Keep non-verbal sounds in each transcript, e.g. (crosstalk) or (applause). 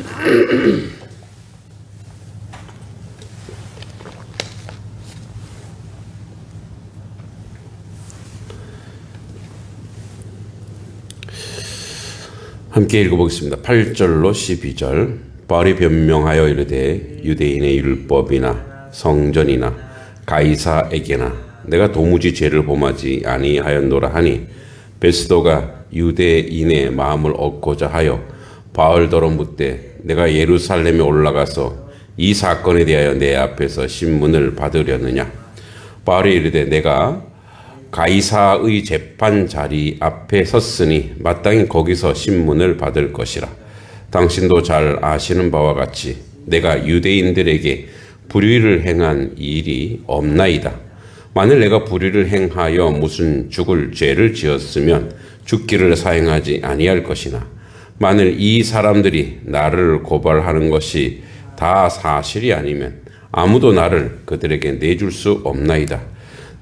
(clears throat) 함께 읽어보겠습니다. 8절로 12절. 바울이 변명하여 이르되 유대인의 율법이나 성전이나 가이사에게나 내가 도무지 죄를 범하지 아니하였노라 하니 베스도가 유대인의 마음을 얻고자 하여 바울더러 묻되 내가 예루살렘에 올라가서 이 사건에 대하여 내 앞에서 신문을 받으려느냐 바울이 이르되 내가 가이사의 재판 자리 앞에 섰으니 마땅히 거기서 신문을 받을 것이라. 당신도 잘 아시는 바와 같이 내가 유대인들에게 불의를 행한 일이 없나이다. 만일 내가 불의를 행하여 무슨 죽을 죄를 지었으면 죽기를 사행하지 아니할 것이나 만일 이 사람들이 나를 고발하는 것이 다 사실이 아니면 아무도 나를 그들에게 내줄 수 없나이다.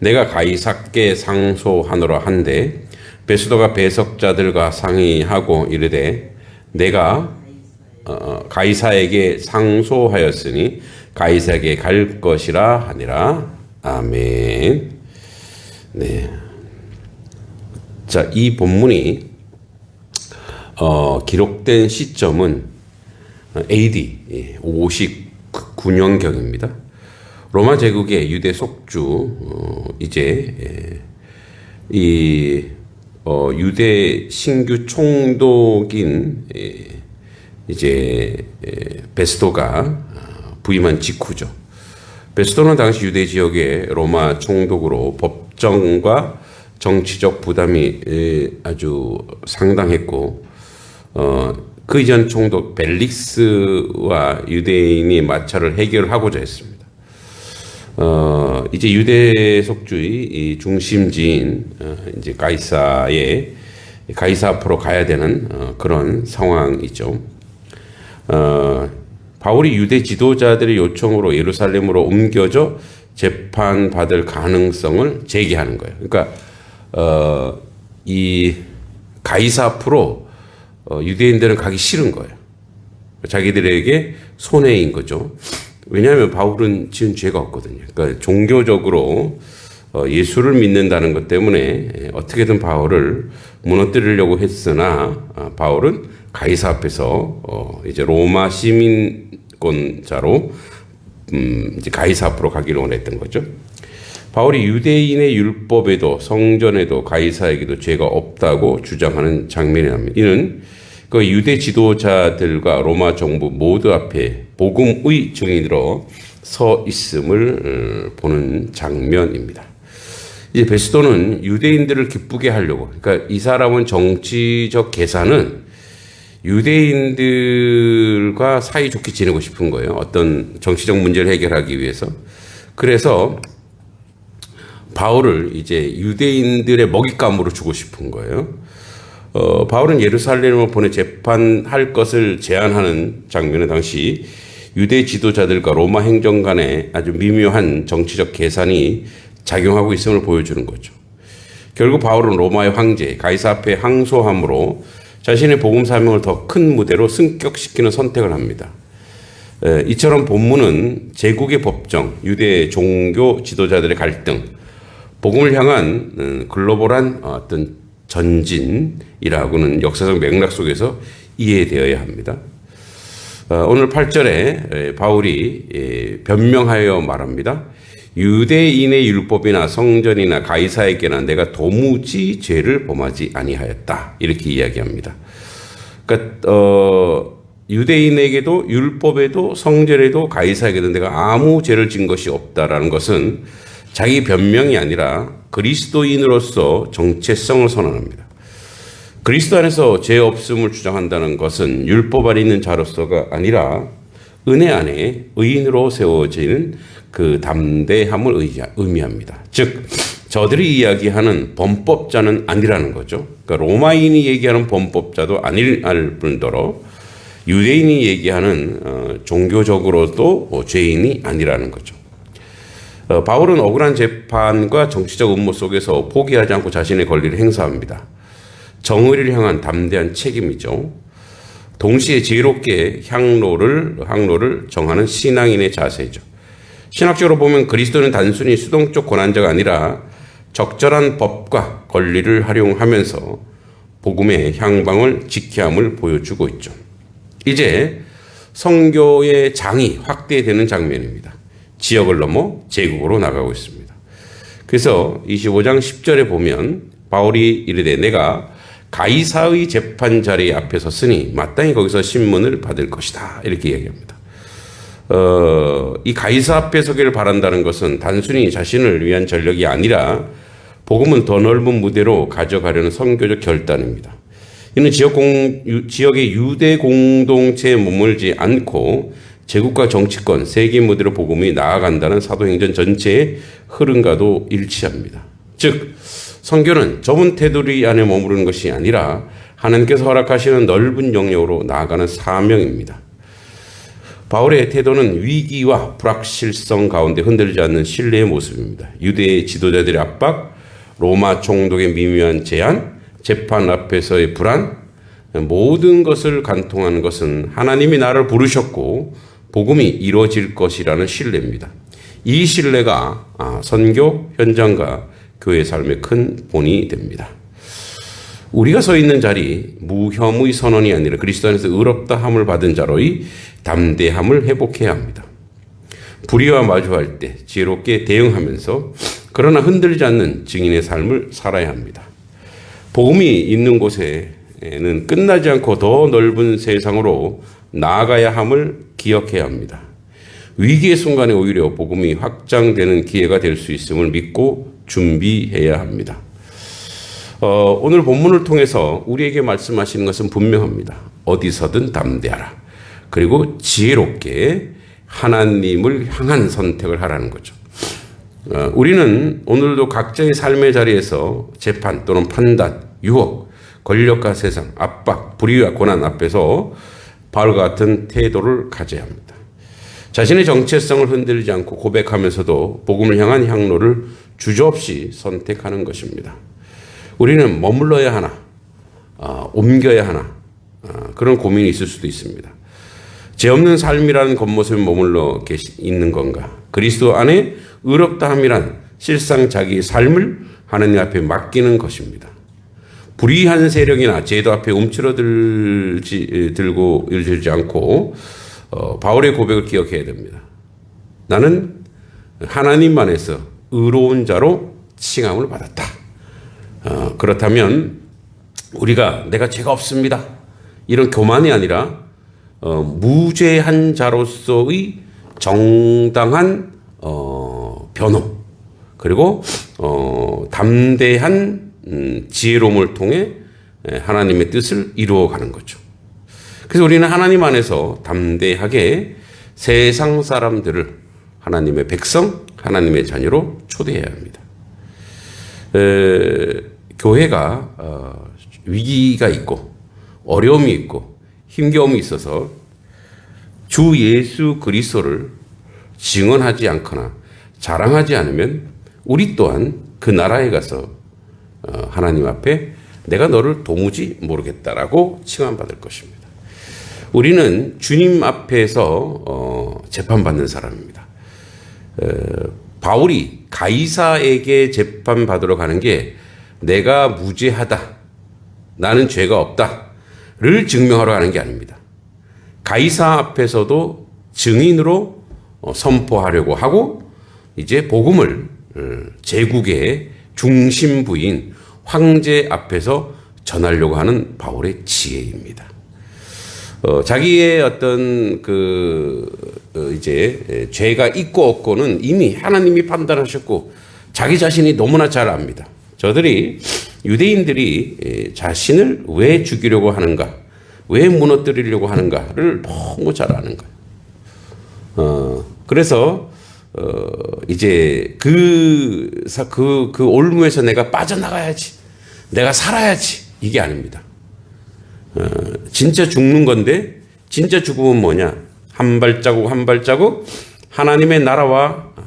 내가 가이사께 상소하노라 한데 베스도가 배석자들과 상의하고 이르되 내가 어, 가이사에게 상소하였으니 가이사에게 갈 것이라 하니라 아멘. 네. 자, 이 본문이 어, 기록된 시점은 AD 59년경입니다. 로마 제국의 유대 속주 어, 이제 예, 이 어, 유대 신규 총독인 예, 이제 예, 베스도가 어, 부임한 직후죠. 베스도는 당시 유대 지역의 로마 총독으로 법정과 정치적 부담이 예, 아주 상당했고 어, 그 이전 총독 벨릭스와 유대인이 마찰을 해결하고자 했습니다. 어, 이제 유대 속주의 이 중심지인 어, 이제 가이사의 가이사 앞으로 가야 되는 어, 그런 상황이죠. 어, 바울이 유대 지도자들의 요청으로 예루살렘으로 옮겨져 재판 받을 가능성을 제기하는 거예요. 그러니까 어, 이 가이사 앞으로 어, 유대인들은 가기 싫은 거예요. 자기들에게 손해인 거죠. 왜냐하면 바울은 지은 죄가 없거든요. 그러니까 종교적으로 어, 예수를 믿는다는 것 때문에 어떻게든 바울을 무너뜨리려고 했으나 아, 바울은 가이사 앞에서 어, 이제 로마 시민권자로 음, 이제 가이사 앞으로 가기로 원했던 거죠. 바울이 유대인의 율법에도 성전에도 가이사에게도 죄가 없다고 주장하는 장면이 납니다. 이는 그 유대 지도자들과 로마 정부 모두 앞에 복음의 증인으로 서 있음을 어, 보는 장면입니다. 이제 베스도는 유대인들을 기쁘게 하려고, 그러니까 이 사람은 정치적 계산은 유대인들과 사이좋게 지내고 싶은 거예요. 어떤 정치적 문제를 해결하기 위해서. 그래서 바울을 이제 유대인들의 먹잇감으로 주고 싶은 거예요. 어, 바울은 예루살렘을 보내 재판할 것을 제안하는 장면은 당시 유대 지도자들과 로마 행정 간의 아주 미묘한 정치적 계산이 작용하고 있음을 보여주는 거죠. 결국 바울은 로마의 황제 가이사 앞에 항소함으로 자신의 복음 사명을 더 큰 무대로 승격시키는 선택을 합니다. 에, 이처럼 본문은 제국의 법정, 유대 종교 지도자들의 갈등, 복음을 향한 음, 글로벌한 어떤 전진이라고는 역사적 맥락 속에서 이해되어야 합니다. 어, 오늘 8절에 바울이 변명하여 말합니다. 유대인의 율법이나 성전이나 가이사에게나 내가 도무지 죄를 범하지 아니하였다. 이렇게 이야기합니다. 그러니까 어, 유대인에게도 율법에도 성전에도 가이사에게도 내가 아무 죄를 진 것이 없다라는 것은 자기 변명이 아니라 그리스도인으로서 정체성을 선언합니다. 그리스도 안에서 죄 없음을 주장한다는 것은 율법 안에 있는 자로서가 아니라 은혜 안에 의인으로 세워지는 그 담대함을 의미합니다. 즉 저들이 이야기하는 범법자는 아니라는 거죠. 그러니까 로마인이 얘기하는 범법자도 아닐 뿐더러 유대인이 얘기하는 어, 종교적으로도 죄인이 아니라는 거죠. 어, 바울은 억울한 재판과 정치적 음모 속에서 포기하지 않고 자신의 권리를 행사합니다. 정의를 향한 담대한 책임이죠. 동시에 지혜롭게 향로를 항로를 정하는 신앙인의 자세죠. 신학적으로 보면 그리스도는 단순히 수동적 권한자가 아니라 적절한 법과 권리를 활용하면서 복음의 향방을 지켜함을 보여주고 있죠. 이제 성교의 장이 확대되는 장면입니다. 지역을 넘어 제국으로 나가고 있습니다. 그래서 25장 10절에 보면 바울이 이르되 내가 가이사의 재판 자리 앞에 섰으니 마땅히 거기서 신문을 받을 것이다. 이렇게 얘기합니다. 어, 이 가이사 앞에 서기를 바란다는 것은 단순히 자신을 위한 전력이 아니라 복음은 더 넓은 무대로 가져가려는 선교적 결단입니다. 이는 지역 공, 지역의 유대 공동체에 머물지 않고 제국과 정치권, 세계 무대로 복음이 나아간다는 사도행전 전체의 흐름과도 일치합니다. 즉, 선교는 좁은 테두리 안에 머무르는 것이 아니라 하나님께서 허락하시는 넓은 영역으로 나아가는 사명입니다. 바울의 태도는 위기와 불확실성 가운데 흔들리지 않는 신뢰의 모습입니다. 유대의 지도자들의 압박, 로마 총독의 미묘한 제안, 재판 앞에서의 불안, 모든 것을 간통하는 것은 하나님이 나를 부르셨고 복음이 이루어질 것이라는 신뢰입니다. 이 신뢰가 아, 선교 현장과 교회 삶의 큰 본이 됩니다. 우리가 서 있는 자리 무혐의 선언이 아니라 그리스도 안에서 의롭다 함을 받은 자로의 담대함을 회복해야 합니다. 불의와 마주할 때 지혜롭게 대응하면서 그러나 흔들지 않는 증인의 삶을 살아야 합니다. 복음이 있는 곳에는 끝나지 않고 더 넓은 세상으로 나아가야 함을 기억해야 합니다. 위기의 순간에 오히려 복음이 확장되는 기회가 될 수 있음을 믿고 준비해야 합니다. 어, 오늘 본문을 통해서 우리에게 말씀하시는 것은 분명합니다. 어디서든 담대하라. 그리고 지혜롭게 하나님을 향한 선택을 하라는 거죠. 어, 우리는 오늘도 각자의 삶의 자리에서 재판 또는 판단, 유혹, 권력과 세상, 압박, 불의와 고난 앞에서 바울과 같은 태도를 가져야 합니다. 자신의 정체성을 흔들지 않고 고백하면서도 복음을 향한 향로를 주저없이 선택하는 것입니다. 우리는 머물러야 하나, 어, 옮겨야 하나, 어, 그런 고민이 있을 수도 있습니다. 죄 없는 삶이라는 겉모습에 머물러 계시, 있는 건가? 그리스도 안에 의롭다함이란 실상 자기 삶을 하나님 앞에 맡기는 것입니다. 불의한 세력이나 제도 앞에 움츠러들지 들고 일지 않고 어, 바울의 고백을 기억해야 됩니다. 나는 하나님 안에서 의로운 자로 칭함을 받았다. 어, 그렇다면 우리가 내가 죄가 없습니다. 이런 교만이 아니라 어, 무죄한 자로서의 정당한 어, 변호 그리고 어, 담대한 음, 지혜로움을 통해 하나님의 뜻을 이루어가는 거죠. 그래서 우리는 하나님 안에서 담대하게 세상 사람들을 하나님의 백성, 하나님의 자녀로 초대해야 합니다. 에, 교회가 어, 위기가 있고 어려움이 있고 힘겨움이 있어서 주 예수 그리스도를 증언하지 않거나 자랑하지 않으면 우리 또한 그 나라에 가서 어, 하나님 앞에 내가 너를 도무지 모르겠다라고 칭함받을 것입니다. 우리는 주님 앞에서 어, 재판받는 사람입니다. 바울이 가이사에게 재판받으러 가는 게 내가 무죄하다. 나는 죄가 없다 를 증명하러 가는 게 아닙니다. 가이사 앞에서도 증인으로 어, 선포하려고 하고 이제 복음을 어, 제국의 중심부인 황제 앞에서 전하려고 하는 바울의 지혜입니다. 어, 자기의 어떤 그 어, 이제 죄가 있고 없고는 이미 하나님이 판단하셨고 자기 자신이 너무나 잘 압니다. 저들이 유대인들이 자신을 왜 죽이려고 하는가, 왜 무너뜨리려고 하는가를 너무 잘 아는 거예요. 어, 그래서 어, 이제 그, 그, 그 올무에서 내가 빠져나가야지. 내가 살아야지. 이게 아닙니다. 어, 진짜 죽는 건데, 진짜 죽음은 뭐냐? 한 발자국 한 발자국 하나님의 나라와 어,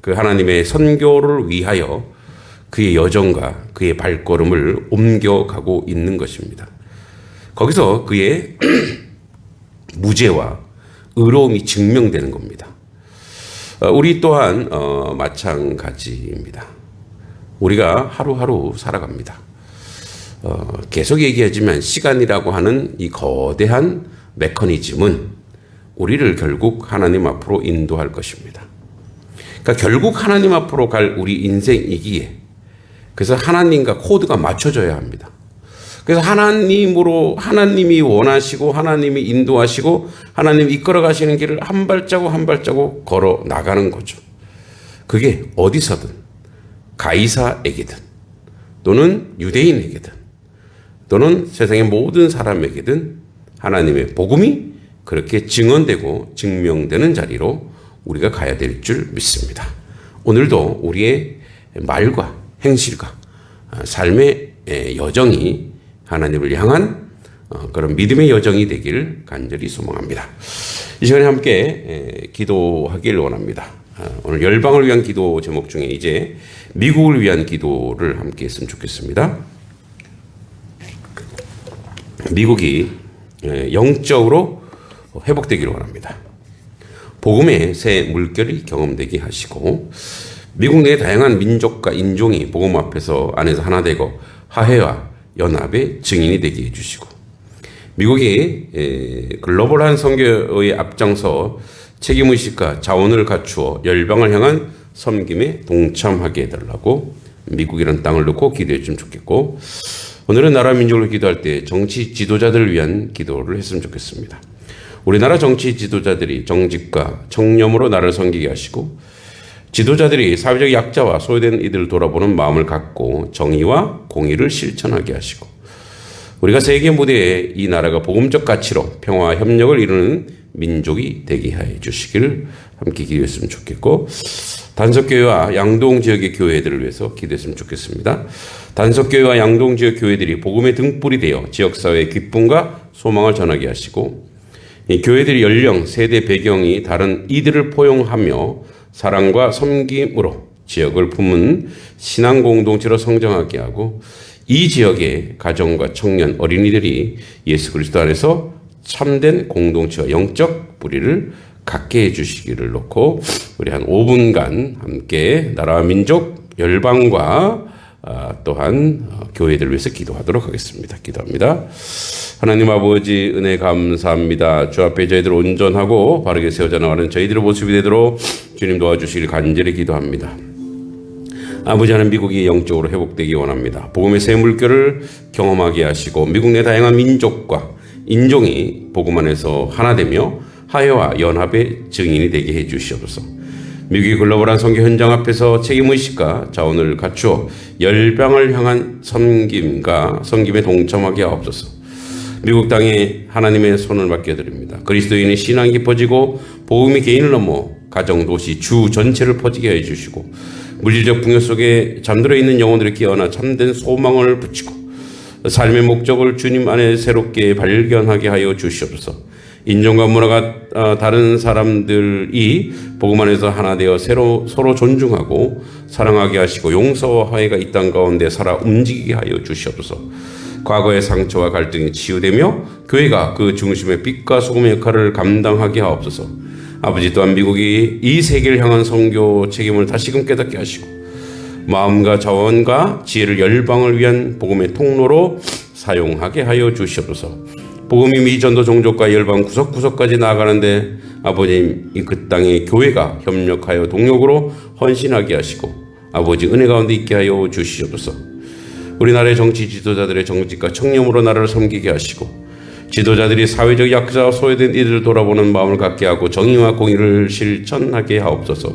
그 하나님의 선교를 위하여 그의 여정과 그의 발걸음을 옮겨가고 있는 것입니다. 거기서 그의 (clears throat) 무죄와 의로움이 증명되는 겁니다. 어, 우리 또한 어, 마찬가지입니다. 우리가 하루하루 살아갑니다. 어, 계속 얘기하지만 시간이라고 하는 이 거대한 메커니즘은 우리를 결국 하나님 앞으로 인도할 것입니다. 그러니까 결국 하나님 앞으로 갈 우리 인생이기에 그래서 하나님과 코드가 맞춰져야 합니다. 그래서 하나님으로 하나님이 원하시고 하나님이 인도하시고 하나님 이끌어 가시는 길을 한 발자국 한 발자국 걸어 나가는 거죠. 그게 어디서든 가이사에게든 또는 유대인에게든 또는 세상의 모든 사람에게든 하나님의 복음이 그렇게 증언되고 증명되는 자리로 우리가 가야 될 줄 믿습니다. 오늘도 우리의 말과 행실과 삶의 여정이 하나님을 향한 어, 그런 믿음의 여정이 되길 간절히 소망합니다. 이 시간에 함께 기도하길 원합니다. 어, 오늘 열방을 위한 기도 제목 중에 이제 미국을 위한 기도를 함께 했으면 좋겠습니다. 미국이 영적으로 회복되기를 원합니다. 복음의 새 물결이 경험되게 하시고 미국 내 다양한 민족과 인종이 복음 앞에서 안에서 하나 되고 화해와 연합의 증인이 되게 해주시고 미국이 글로벌한 선교의 앞장서 책임의식과 자원을 갖추어 열방을 향한 섬김에 동참하게 해달라고 미국이라는 땅을 놓고 기도해 주면 좋겠고 오늘은 나라 민족을 기도할 때 정치 지도자들을 위한 기도를 했으면 좋겠습니다. 우리나라 정치 지도자들이 정직과 청렴으로 나를 섬기게 하시고 지도자들이 사회적 약자와 소외된 이들을 돌아보는 마음을 갖고 정의와 공의를 실천하게 하시고 우리가 세계 무대에 이 나라가 복음적 가치로 평화와 협력을 이루는 민족이 되게 해 주시기를 함께 기도했으면 좋겠고 단석교회와 양동 지역의 교회들을 위해서 기도했으면 좋겠습니다. 단석교회와 양동 지역 교회들이 복음의 등불이 되어 지역사회의 기쁨과 소망을 전하게 하시고 이 교회들의 연령, 세대 배경이 다른 이들을 포용하며 사랑과 섬김으로 지역을 품은 신앙 공동체로 성장하게 하고 이 지역의 가정과 청년, 어린이들이 예수 그리스도 안에서 참된 공동체와 영적 뿌리를 갖게 해주시기를 놓고 우리 한 5분간 함께 나라와 민족, 열방과 아, 또한 어, 교회들을 위해서 기도하도록 하겠습니다. 기도합니다. 하나님 아버지 은혜 감사합니다. 주 앞에 저희들 온전하고 바르게 세워져 나가는 저희들의 모습이 되도록 주님 도와주시길 간절히 기도합니다. 아버지 하는 미국이 영적으로 회복되기 원합니다. 복음의 새 물결을 경험하게 하시고 미국 내 다양한 민족과 인종이 복음 안에서 하나 되며 화해와 연합의 증인이 되게 해 주시옵소서. 미국의 글로벌한 선교 현장 앞에서 책임의식과 자원을 갖추어 열방을 향한 섬김과 섬김에 동참하게 하옵소서. 미국 땅에 하나님의 손을 맡겨드립니다. 그리스도인의 신앙이 깊어지고 복음이 개인을 넘어 가정, 도시, 주 전체를 퍼지게 해주시고 물질적 풍요 속에 잠들어 있는 영혼들을 깨어나 참된 소망을 붙이고 삶의 목적을 주님 안에 새롭게 발견하게 하여 주시옵소서. 인종과 문화가 어, 다른 사람들이 복음 안에서 하나 되어 새로 서로 존중하고 사랑하게 하시고 용서와 화해가 이 땅 가운데 살아 움직이게 하여 주시옵소서. 과거의 상처와 갈등이 치유되며 교회가 그 중심의 빛과 소금의 역할을 감당하게 하옵소서. 아버지 또한 미국이 이 세계를 향한 선교 책임을 다시금 깨닫게 하시고 마음과 자원과 지혜를 열방을 위한 복음의 통로로 사용하게 하여 주시옵소서. 복음이 미전도 종족과 열방 구석구석까지 나아가는데 아버님 그 땅에 교회가 협력하여 동력으로 헌신하게 하시고 아버지 은혜 가운데 있게 하여 주시옵소서. 우리나라의 정치 지도자들의 정직과 청렴으로 나라를 섬기게 하시고 지도자들이 사회적 약자와 소외된 이들을 돌아보는 마음을 갖게 하고 정의와 공의를 실천하게 하옵소서.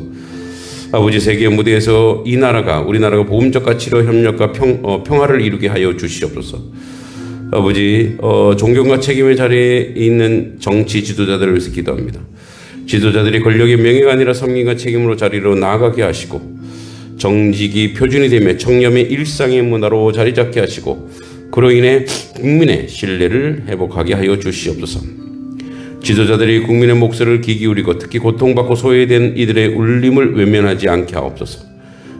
아버지 세계 무대에서 이 나라가 우리나라가 보험적 가치로 협력과 평, 어, 평화를 이루게 하여 주시옵소서. 아버지 어, 존경과 책임의 자리에 있는 정치 지도자들을 위해서 기도합니다. 지도자들이 권력의 명예가 아니라 성민과 책임으로 자리로 나아가게 하시고 정직이 표준이 되며 청렴의 일상의 문화로 자리 잡게 하시고 그로 인해 국민의 신뢰를 회복하게 하여 주시옵소서. 지도자들이 국민의 목소리를 귀 기울이고 특히 고통받고 소외된 이들의 울림을 외면하지 않게 하옵소서.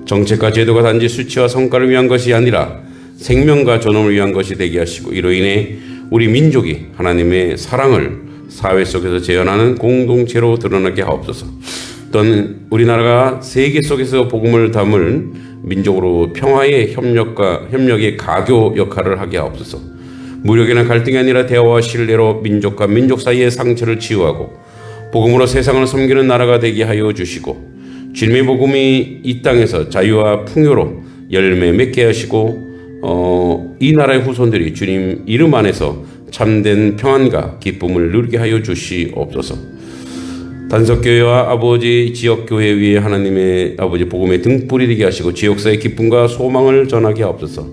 정책과 제도가 단지 수치와 성과를 위한 것이 아니라 생명과 존엄을 위한 것이 되게 하시고 이로 인해 우리 민족이 하나님의 사랑을 사회 속에서 재현하는 공동체로 드러나게 하옵소서. 또는 우리나라가 세계 속에서 복음을 담을 민족으로 평화의 협력과 협력의 가교 역할을 하게 하옵소서. 무력이나 갈등이 아니라 대화와 신뢰로 민족과 민족 사이의 상처를 치유하고 복음으로 세상을 섬기는 나라가 되게 하여 주시고 주님의 복음이 이 땅에서 자유와 풍요로 열매 맺게 하시고 어, 이 나라의 후손들이 주님 이름 안에서 참된 평안과 기쁨을 누리게 하여 주시옵소서. 단석교회와 아버지 지역교회 위에 하나님의 아버지 복음의 등불이 되게 하시고 지역사의 기쁨과 소망을 전하게 하옵소서.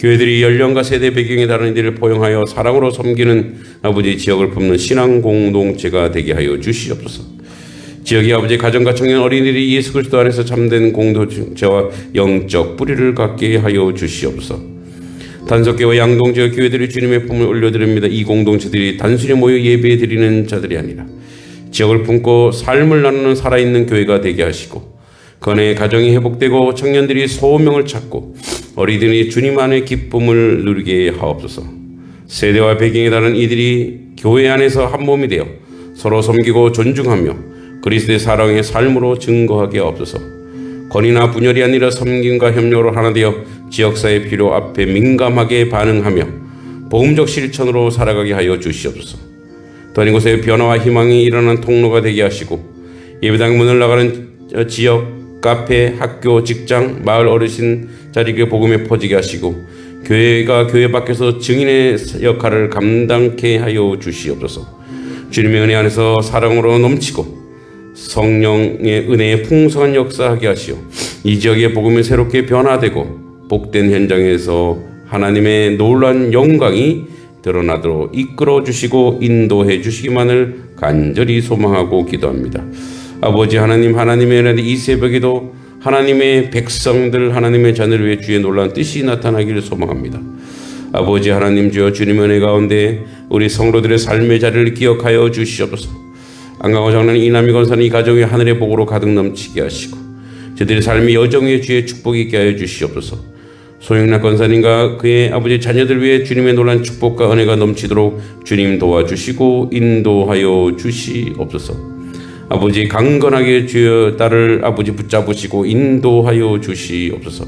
교회들이 연령과 세대 배경에 다른 이들을 포용하여 사랑으로 섬기는 아버지 지역을 품는 신앙 공동체가 되게 하여 주시옵소서. 지역의 아버지 가정과 청년 어린이들이 예수 그리스도 안에서 참된 공동체와 영적 뿌리를 갖게 하여 주시옵소서. 단석교와 양동지역 교회들이 주님의 품을 올려드립니다. 이 공동체들이 단순히 모여 예배 드리는 자들이 아니라 지역을 품고 삶을 나누는 살아있는 교회가 되게 하시고 건의 가정이 회복되고 청년들이 소명을 찾고 어리들이 주님 안의 기쁨을 누리게 하옵소서. 세대와 배경에 다른 이들이 교회 안에서 한 몸이 되어 서로 섬기고 존중하며 그리스도의 사랑의 삶으로 증거하게 하옵소서. 권위나 분열이 아니라 섬김과 협력으로 하나 되어 지역사의 필요 앞에 민감하게 반응하며 복음적 실천으로 살아가게 하여 주시옵소서. 또한 이곳에 변화와 희망이 일어나는 통로가 되게 하시고 예배당 문을 나가는 지역 카페, 학교, 직장, 마을 어르신 자리에 복음에 퍼지게 하시고 교회가 교회 밖에서 증인의 역할을 감당케 하여 주시옵소서. 주님의 은혜 안에서 사랑으로 넘치고 성령의 은혜에 풍성한 역사하게 하시오. 이 지역의 복음이 새롭게 변화되고 복된 현장에서 하나님의 놀란 영광이 드러나도록 이끌어 주시고 인도해 주시기만을 간절히 소망하고 기도합니다. 아버지 하나님 하나님의 은혜 이 새벽에도 하나님의 백성들 하나님의 자녀를 위해 주의 놀란 뜻이 나타나기를 소망합니다. 아버지 하나님 주여 주님의 은혜 가운데 우리 성도들의 삶의 자리를 기억하여 주시옵소서. 안강호 장로는 이남희 권사는 이 가정이 하늘의 복으로 가득 넘치게 하시고 저들의 삶이 여정 위에 주의 축복이 있게 하여 주시옵소서. 소영락 권사님과 그의 아버지 자녀들 위해 주님의 놀란 축복과 은혜가 넘치도록 주님 도와주시고 인도하여 주시옵소서. 아버지 강건하게 주여 딸을 아버지 붙잡으시고 인도하여 주시옵소서.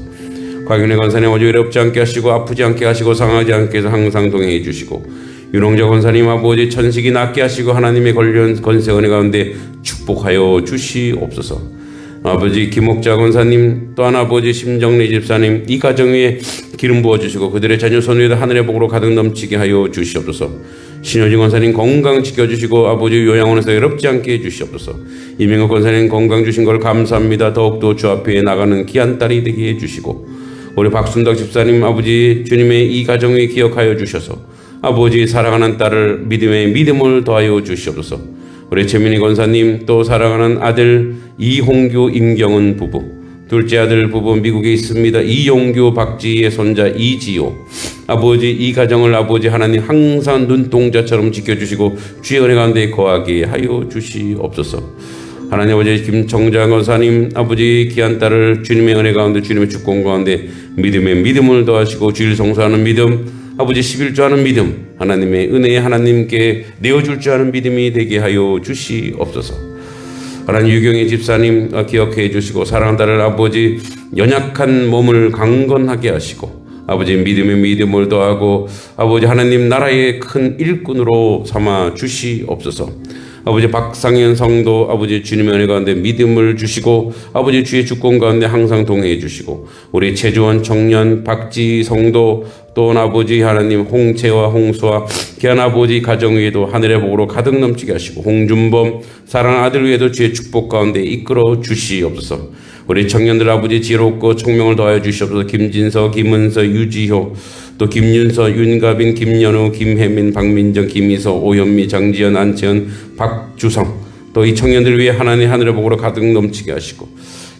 곽윤의 권사님 어제 외롭지 않게 하시고 아프지 않게 하시고 상하지 않게 해서 항상 동행해 주시고 윤홍자 권사님 아버지 천식이 낫게 하시고 하나님의 권세 은혜 가운데 축복하여 주시옵소서. 아버지 김옥자 권사님 또한 아버지 심정리 집사님 이 가정 위에 기름 부어 주시고 그들의 자녀 손 위에도 하늘의 복으로 가득 넘치게 하여 주시옵소서. 신효진 권사님 건강 지켜주시고 아버지 요양원에서 외롭지 않게 해주시옵소서. 이명호 권사님 건강 주신 걸 감사합니다. 더욱더 주 앞에 나가는 귀한 딸이 되게 해주시고 우리 박순덕 집사님 아버지 주님의 이 가정에 기억하여 주셔서 아버지 사랑하는 딸을 믿음의 믿음을 더하여 주시옵소서. 우리 최민희 권사님 또 사랑하는 아들 이홍규 임경은 부부 둘째 아들 부부 미국에 있습니다. 이용규 박지의 손자 이지호 아버지 이 가정을 아버지 하나님 항상 눈동자처럼 지켜주시고 주의 은혜 가운데 거하게 하여 주시옵소서. 하나님 아버지 김청장 권사님 아버지 귀한 딸을 주님의 은혜 가운데 주님의 축복 가운데 믿음의 믿음을 더하시고 주일 성사하는 믿음 아버지 11조 하는 믿음 하나님의 은혜에 하나님께 내어줄 줄 아는 믿음이 되게 하여 주시옵소서. 하나님 유경의 집사님 기억해 주시고 사랑한다는 아버지 연약한 몸을 강건하게 하시고 아버지 믿음의 믿음을 더하고 아버지 하나님 나라의 큰 일꾼으로 삼아 주시옵소서. 아버지 박상현 성도 아버지 주님의 은혜 가운데 믿음을 주시고 아버지 주의 주권 가운데 항상 동행해 주시고 우리 최주원 청년 박지 성도 또 아버지 하나님 홍채와 홍수와 귀한 아버지 가정 위에도 하늘의 복으로 가득 넘치게 하시고 홍준범 사랑 아들 위에도 주의 축복 가운데 이끌어 주시옵소서. 우리 청년들 아버지 지혜롭고 총명을 더하여 주시옵소서. 김진서, 김은서, 유지효, 또 김윤서, 윤가빈, 김연우, 김혜민, 박민정, 김희서, 오현미, 장지연, 안채연, 박주성 또 이 청년들 위해 하나님 하늘의 복으로 가득 넘치게 하시고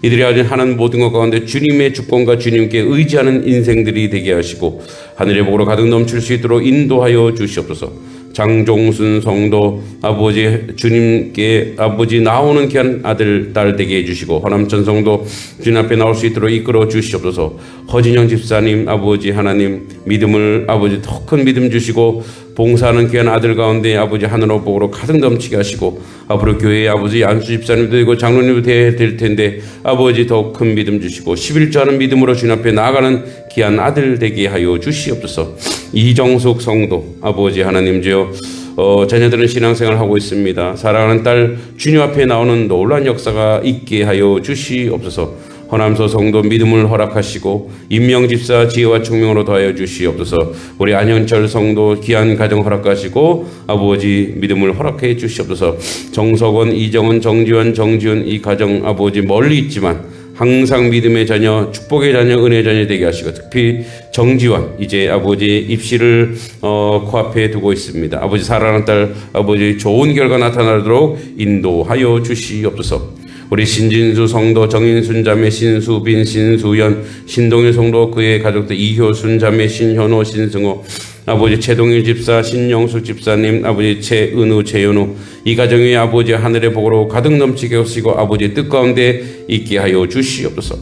이들이 가진 하는 모든 것 가운데 주님의 주권과 주님께 의지하는 인생들이 되게 하시고 하늘의 복으로 가득 넘칠 수 있도록 인도하여 주시옵소서. 장종순 성도 아버지 주님께 아버지 나오는 귀한 아들 딸 되게 해주시고 허남천 성도 주님 앞에 나올 수 있도록 이끌어 주시옵소서. 허진영 집사님 아버지 하나님 믿음을 아버지 더 큰 믿음 주시고 봉사하는 귀한 아들 가운데 아버지 하늘로 복으로 가득 넘치게 하시고 앞으로 교회의 아버지 안수 집사님도 되고 장로님도 되어야 될 텐데 아버지 더욱 큰 믿음 주시고 11조하는 믿음으로 주님 앞에 나아가는 귀한 아들 되게 하여 주시옵소서 이정숙 성도 아버지 하나님 주여 어, 자녀들은 신앙생활 하고 있습니다. 사랑하는 딸 주님 앞에 나오는 놀란 역사가 있게 하여 주시옵소서. 허남서 성도 믿음을 허락하시고 임명집사 지혜와 총명으로 더하여 주시옵소서. 우리 안현철 성도 귀한 가정 허락하시고 아버지 믿음을 허락해 주시옵소서. 정석원, 이정은, 정지원, 정지훈 이 가정 아버지 멀리 있지만 항상 믿음의 자녀, 축복의 자녀, 은혜의 자녀 되게 하시고 특히 정지원 이제 아버지의 입시를 어, 코앞에 두고 있습니다. 아버지 사랑하는 딸 아버지 좋은 결과 나타나도록 인도하여 주시옵소서. 우리 신진수 성도 정인순 자매 신수빈 신수연 신동일 성도 그의 가족들 이효순 자매 신현호 신승호 아버지 최동일 집사 신영숙 집사님 아버지 최은우 최연우 이 가정이 아버지 하늘의 복으로 가득 넘치게 하시고 아버지 뜻 가운데 있게 하여 주시옵소서.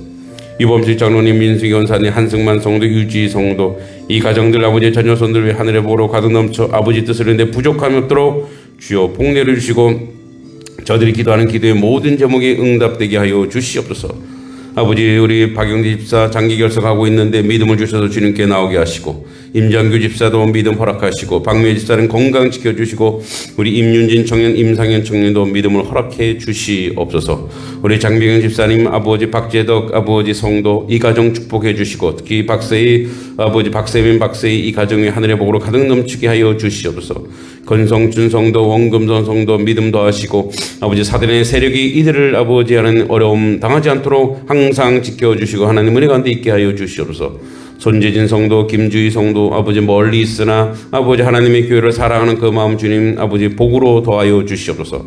이범식 장로님 민수기 원사님 한승만 성도 유지 성도 이 가정들 아버지 자녀 손들 위해 하늘의 복으로 가득 넘쳐 아버지 뜻을 했는데 부족함이 없도록 주여 복내를 주시고 저들이 기도하는 기도의 모든 제목이 응답되게 하여 주시옵소서. 아버지 우리 박영지 집사 장기 결석하고 있는데 믿음을 주셔서 주님께 나오게 하시고 임장규 집사도 믿음 허락하시고 박미애 집사는 건강 지켜주시고 우리 임윤진 청년 임상현 청년도 믿음을 허락해 주시옵소서 우리 장병현 집사님 아버지 박재덕 아버지 성도 이 가정 축복해 주시고 특히 박세희 아버지 박세민 박세희 이 가정이 하늘의 복으로 가득 넘치게 하여 주시옵소서. 건성 준 성도 원금선 성도 믿음 더하시고 아버지 사단의 세력이 이들을 아버지 하는 어려움 당하지 않도록 항상 지켜주시고 하나님 은혜 가운데 있게 하여 주시옵소서. 손재진 성도 김주희 성도 아버지 멀리 있으나 아버지 하나님의 교회를 사랑하는 그 마음 주님 아버지 복으로 더하여 주시옵소서.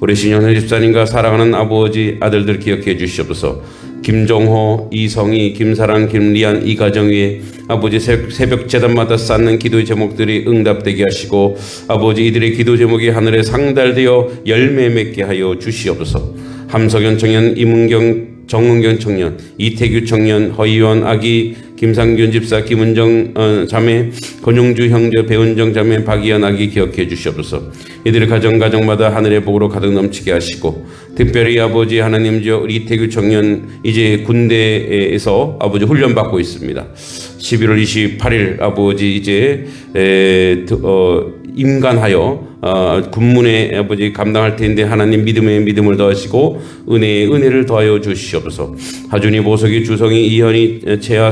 우리 신현혜 집사님과 사랑하는 아버지 아들들 기억해 주시옵소서 김종호, 이성희, 김사랑, 김리안 이 가정 위에 아버지 새벽 재단마다 쌓는 기도의 제목들이 응답되게 하시고 아버지 이들의 기도 제목이 하늘에 상달되어 열매 맺게 하여 주시옵소서. 함석연 청년, 이문경 정은경 청년, 이태규 청년, 허이원 아기, 김상균 집사, 김은정 어, 자매, 권용주 형제, 배은정 자매, 박이현 아기 기억해 주시옵소서. 이들의 가정 가정마다 하늘의 복으로 가득 넘치게 하시고 특별히 아버지 하나님 저 우리 이태규 청년 이제 군대에서 아버지 훈련 받고 있습니다. 11월 28일 아버지 이제 에, 어, 임관하여 어, 군문의 아버지 감당할 텐데 하나님 믿음에 믿음을 더하시고 은혜에 은혜를 더하여 주시옵소서. 하준이 보석이 주성이 이현이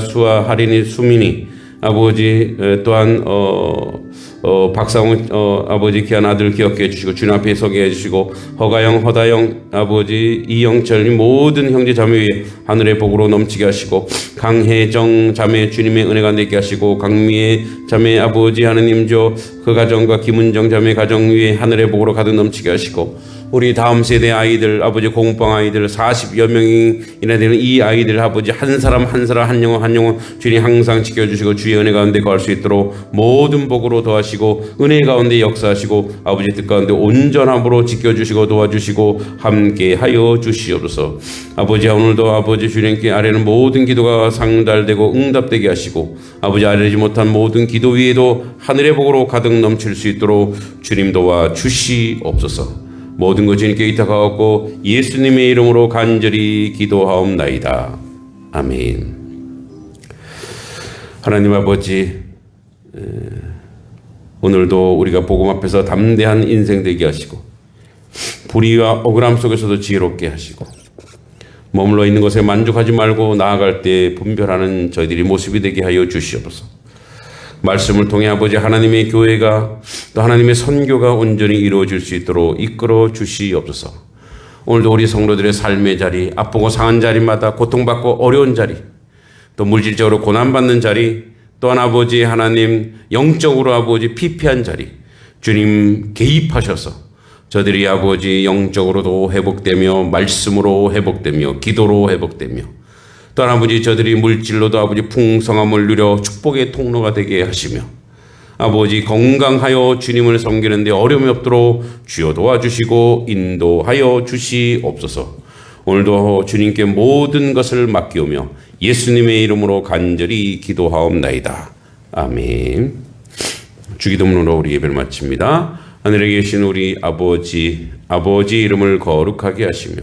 수아 할인이 수민이 아버지 또한 어, 어, 박상훈 어, 아버지 귀한 아들 기억해 주시고 주님 앞에 서게 해주시고 허가영 허다영 아버지 이영철 모든 형제 자매 위에 하늘의 복으로 넘치게 하시고 강혜정 자매 주님의 은혜가 내게 하시고 강미의 자매 아버지 하느님 저 그 가정과 김은정 자매 가정 위에 하늘의 복으로 가득 넘치게 하시고 우리 다음 세대 아이들 아버지 공방 아이들 40여 명이나 되는 이 아이들 아버지 한 사람 한 사람 한 영혼 한 영혼 주님 항상 지켜주시고 주의 은혜 가운데 거할 수 있도록 모든 복으로 도와시고 은혜 가운데 역사하시고 아버지 뜻 가운데 온전함으로 지켜주시고 도와주시고 함께 하여 주시옵소서. 아버지 오늘도 아버지 주님께 아래는 모든 기도가 상달되고 응답되게 하시고 아버지 아래지 못한 모든 기도 위에도 하늘의 복으로 가득 넘칠 수 있도록 주님 도와 주시옵소서 모든 것 주님께 의탁하옵고 예수님의 이름으로 간절히 기도하옵나이다. 아멘. 하나님 아버지 오늘도 우리가 복음 앞에서 담대한 인생 되게 하시고 불의와 억울함 속에서도 지혜롭게 하시고 머물러 있는 것에 만족하지 말고 나아갈 때 분별하는 저희들이 모습이 되게 하여 주시옵소서. 말씀을 통해 아버지 하나님의 교회가 또 하나님의 선교가 온전히 이루어질 수 있도록 이끌어 주시옵소서. 오늘도 우리 성도들의 삶의 자리, 아프고 상한 자리마다 고통받고 어려운 자리, 또 물질적으로 고난받는 자리, 또한 아버지 하나님 영적으로 아버지 피폐한 자리, 주님 개입하셔서 저들이 아버지 영적으로도 회복되며 말씀으로 회복되며 기도로 회복되며 또한 아버지 저들이 물질로도 아버지 풍성함을 누려 축복의 통로가 되게 하시며 아버지 건강하여 주님을 섬기는데 어려움이 없도록 주여 도와주시고 인도하여 주시옵소서. 오늘도 주님께 모든 것을 맡기오며 예수님의 이름으로 간절히 기도하옵나이다. 아멘. 주기도문으로 우리 예배를 마칩니다. 하늘에 계신 우리 아버지, 아버지 이름을 거룩하게 하시며,